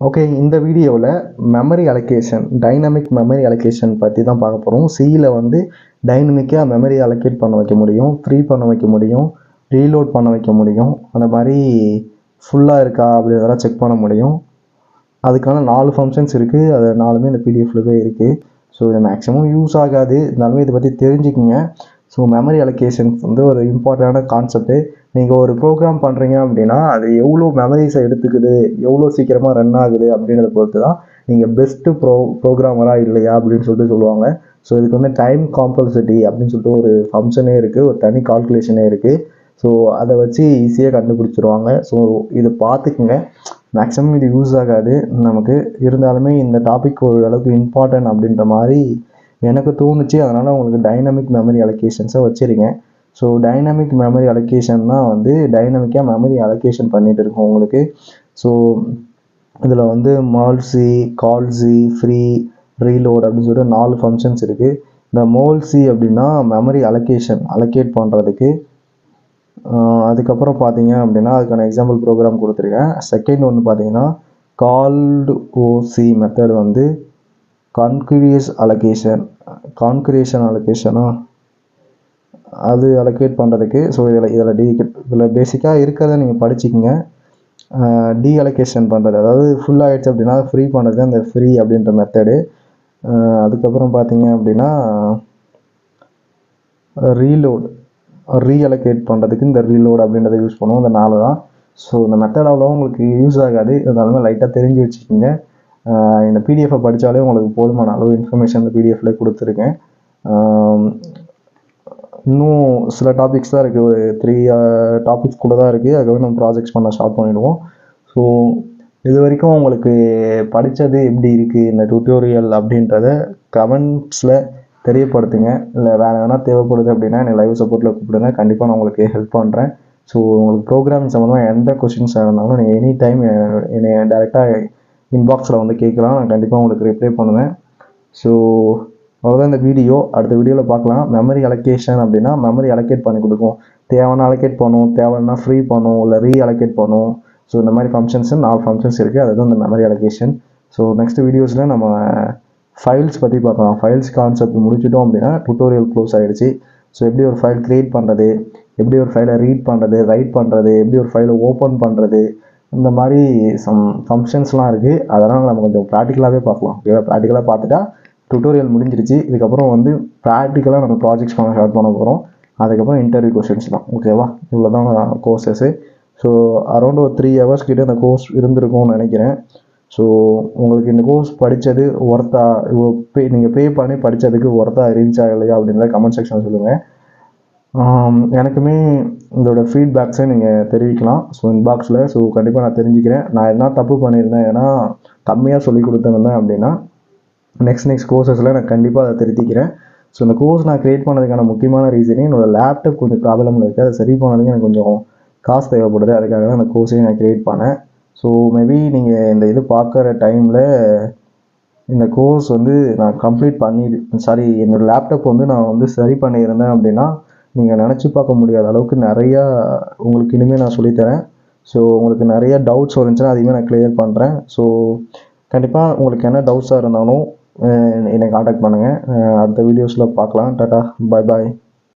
Okay இந்த வீடியோவில் memory allocation dynamic memory allocation பற்றி தான் பார்க்க போகிறோம் சியில் வந்து டைனமிக்காக மெமரி அலோகேட் பண்ண வைக்க முடியும் ஃப்ரீ பண்ண வைக்க முடியும் ரீலோட் பண்ண வைக்க முடியும். அந்த மாதிரி ஃபுல்லாக இருக்கா அப்படின்றதெல்லாம் செக் பண்ண முடியும். அதுக்கான நாலு ஃபங்க்ஷன்ஸ் இருக்குது அது நாலுமே இந்த பிடிஎஃப்லவே இருக்குது ஸோ இது மேக்ஸிமம் யூஸ் ஆகாது. இருந்தாலுமே இதை பற்றி தெரிஞ்சுக்கிங்க. ஸோ மெமரி அலோகேஷன்ஸ் வந்து ஒரு இம்பார்ட்டண்டான கான்செப்ட்டு நீங்கள் ஒரு ப்ரோக்ராம் பண்ணுறீங்க அப்படின்னா அது எவ்வளோ மெமரிஸை எடுத்துக்குது எவ்வளோ சீக்கிரமாக ரன் ஆகுது அப்படின்றத பொறுத்து தான் நீங்கள் பெஸ்ட்டு ப்ரோ ப்ரோக்ராமராக இல்லையா அப்படின்னு சொல்லிட்டு சொல்லுவாங்க. ஸோ இதுக்கு வந்து டைம் காம்பல்சிட்டி அப்படின்னு சொல்லிட்டு ஒரு ஃபங்க்ஷனே இருக்குது ஒரு தனி கால்குலேஷனே இருக்குது ஸோ அதை வச்சு ஈஸியாக கண்டுபிடிச்சிருவாங்க. ஸோ இதை பார்த்துக்குங்க. மேக்ஸிமம் இது யூஸ் ஆகாது. நமக்கு இருந்தாலுமே இந்த டாபிக் ஓரளவுக்கு இம்பார்ட்டன்ட் அப்படின்ற மாதிரி எனக்கு தோணுச்சு அதனால் உங்களுக்கு டைனமிக் மெமரி அலோகேஷன்ஸை வச்சுருக்கேன். ஸோ டைனமிக் மெமரி அலோகேஷன்னா வந்து டைனமிக்காக மெமரி அலோகேஷன் பண்ணிகிட்டு இருக்கோம் உங்களுக்கு. ஸோ இதில் வந்து மால்சி கால்சி ஃப்ரீ ரீலோட் அப்படின்னு சொல்லிட்டு நாலு ஃபங்க்ஷன்ஸ் இருக்குது இந்த மோல்சி அப்படின்னா மெமரி அலோகேஷன் அலோகேட் பண்ணுறதுக்கு அதுக்கப்புறம் பார்த்தீங்க அப்படின்னா அதுக்கான எக்ஸாம்பிள் ப்ரோக்ராம் கொடுத்துருக்கேன். செகண்ட் ஒன்று பார்த்தீங்கன்னா கால்டு ஓசி மெத்தட் வந்து கன்க்யூரியஸ் அலோகேஷன் கான்க்ரியேஷன் அலோகேஷனா அது அலோகேட் பண்ணுறதுக்கு ஸோ இதில் இதில் டி இதில் பேசிக்காக இருக்கிறத நீங்கள் படிச்சுக்கோங்க. டி அலோகேஷன் பண்ணுறது அதாவது ஃபுல் ஆகிடுச்சு அப்படின்னா ஃப்ரீ பண்ணுறது அந்த ஃப்ரீ அப்படின்ற மெத்தடு அதுக்கப்புறம் பார்த்தீங்க அப்படின்னா ரீலோட் ரீஅலோகேட் பண்ணுறதுக்கு இந்த ரீலோட் அப்படின்றத யூஸ் பண்ணுவோம். இந்த நாலு தான். ஸோ இந்த மெத்தட் அவ்வளோ உங்களுக்கு யூஸ் ஆகாது. இருந்தாலுமே லைட்டாக தெரிஞ்சு வச்சுக்கோங்க. இந்த பிடிஎஃபை படித்தாலே உங்களுக்கு போதுமான அளவு இன்ஃபர்மேஷன் இந்த பிடிஎஃப்ல கொடுத்துருக்கேன். இன்னும் சில டாபிக்ஸ் தான் இருக்குது ஒரு த்ரீ டாபிக்ஸ் கூட தான் இருக்குது அதுக்கப்புறம் நம்ம ப்ராஜெக்ட்ஸ் பண்ண ஸ்டார்ட் பண்ணிவிடுவோம் ஸோ இது வரைக்கும் உங்களுக்கு படித்தது எப்படி இருக்குது இந்த டியூட்டோரியல் அப்படின்றத கமெண்ட்ஸில் தெரியப்படுத்துங்க. இல்லை வேறு எதனா தேவைப்படுது அப்படின்னா என்னை லைவ் சப்போர்ட்டில் கூப்பிடுங்க. கண்டிப்பாக நான் உங்களுக்கு ஹெல்ப் பண்ணுறேன் ஸோ உங்களுக்கு ப்ரோக்ராமிங் சம்மந்தமாக எந்த கொஷின்ஸாக இருந்தாலும் நீங்கள் எனி டைம் என்னை டேரெக்டாக இன்பாக்ஸில் வந்து கேட்கலாம். நான் கண்டிப்பாக உங்களுக்கு ரிப்ளை பண்ணுவேன். ஸோ அவ்வளோதான் இந்த வீடியோ. அடுத்த வீடியோவில் பார்க்கலாம். மெமரி அலோகேஷன் அப்படின்னா மெமரி அலோகேட் பண்ணி கொடுக்கும். தேவைன்னா அலோகேட் பண்ணும். தேவைன்னா ஃப்ரீ பண்ணும். இல்லை ரீ அலோகேட் பண்ணும். ஸோ இந்த மாதிரி ஃபங்க்ஷன்ஸ் நாலு ஃபங்க்ஷன்ஸ் இருக்குது அதுதான் இந்த மெமரி அலோகேஷன் ஸோ நெக்ஸ்ட் வீடியோஸில் நம்ம ஃபைல்ஸ் பற்றி பார்க்கலாம். ஃபைல்ஸ் கான்செப்ட் முடிச்சிட்டோம் அப்படின்னா டுட்டோரியல் க்ளோஸ் ஆகிடுச்சு ஸோ எப்படி ஒரு ஃபைல் க்ரியேட் பண்ணுறது எப்படி ஒரு ஃபைலை ரீட் பண்ணுறது ரைட் பண்ணுறது எப்படி ஒரு ஃபைலை ஓப்பன் பண்ணுறது இந்த மாதிரி சம் ஃபங்க்ஷன்ஸ்லாம் இருக்குது அதெல்லாம் நம்ம கொஞ்சம் ப்ராக்டிக்கலாகவே பார்க்கலாம். ஓகேவா ப்ராக்டிக்கலாக பார்த்துட்டா டுட்டோரியல் முடிஞ்சிருச்சு. இதுக்கப்புறம் வந்து ப்ராக்டிக்கலாக நம்ம ப்ராஜெக்ட்ஸ் பண்ண ஸ்டார்ட் பண்ண போகிறோம் அதுக்கப்புறம் இன்டர்வியூ கொஷின்ஸ் தான். ஓகேவா இவ்வளோ தான் கோர்சஸ்ஸு ஸோ அரௌண்ட் ஒரு த்ரீ ஹவர்ஸ் கிட்டே அந்த கோர்ஸ் இருந்திருக்கும்னு நினைக்கிறேன். ஸோ உங்களுக்கு இந்த கோர்ஸ் படித்தது ஒர்த்தா பே நீங்கள் பே பண்ணி படித்ததுக்கு ஒர்த்தா ரீச் இல்லையா அப்படின்றத கமெண்ட் செக்ஷன் சொல்லுங்கள் எனக்குமே இதோட ஃபீட்பேக்ஸை நீங்கள் தெரிவிக்கலாம். ஸோ இன்பாக்ஸில் ஸோ கண்டிப்பாக நான் தெரிஞ்சுக்கிறேன். நான் எதனா தப்பு பண்ணியிருந்தேன் ஏன்னா கம்மியாக சொல்லி கொடுத்துருந்தேன் அப்படின்னா நெக்ஸ்ட் நெக்ஸ்ட் கோர்சஸில் நான் கண்டிப்பாக அதை திருத்திக்கிறேன். ஸோ இந்த கோர்ஸ் நான் க்ரியேட் பண்ணதுக்கான முக்கியமான ரீசனே என்னோடய லேப்டாப் கொஞ்சம் ப்ராப்ளம் இருக்குது அதை சரி பண்ணதுக்கு எனக்கு கொஞ்சம் காசு தேவைப்படுது. அதுக்காக தான் அந்த கோர்ஸையும் நான் க்ரியேட் பண்ணேன். ஸோ மேபி நீங்கள் இந்த இது பார்க்குற டைமில் இந்த கோர்ஸ் வந்து நான் கம்ப்ளீட் பண்ணி சாரி என்னோடய லேப்டாப் வந்து நான் வந்து சரி பண்ணியிருந்தேன் அப்படின்னா நீங்கள் நினச்சி பார்க்க முடியாத அளவுக்கு நிறையா உங்களுக்கு இனிமேல் நான் சொல்லித்தரேன் ஸோ உங்களுக்கு நிறைய டவுட்ஸ் வந்துச்சுன்னா அதையுமே நான் கிளியர் பண்ணுறேன் ஸோ கண்டிப்பாக உங்களுக்கு என்ன டவுட்ஸாக இருந்தாலும் என்னை காண்டாக்ட் பண்ணுங்கள் அடுத்த வீடியோஸில் பார்க்கலாம். டாட்டா பாய் பாய்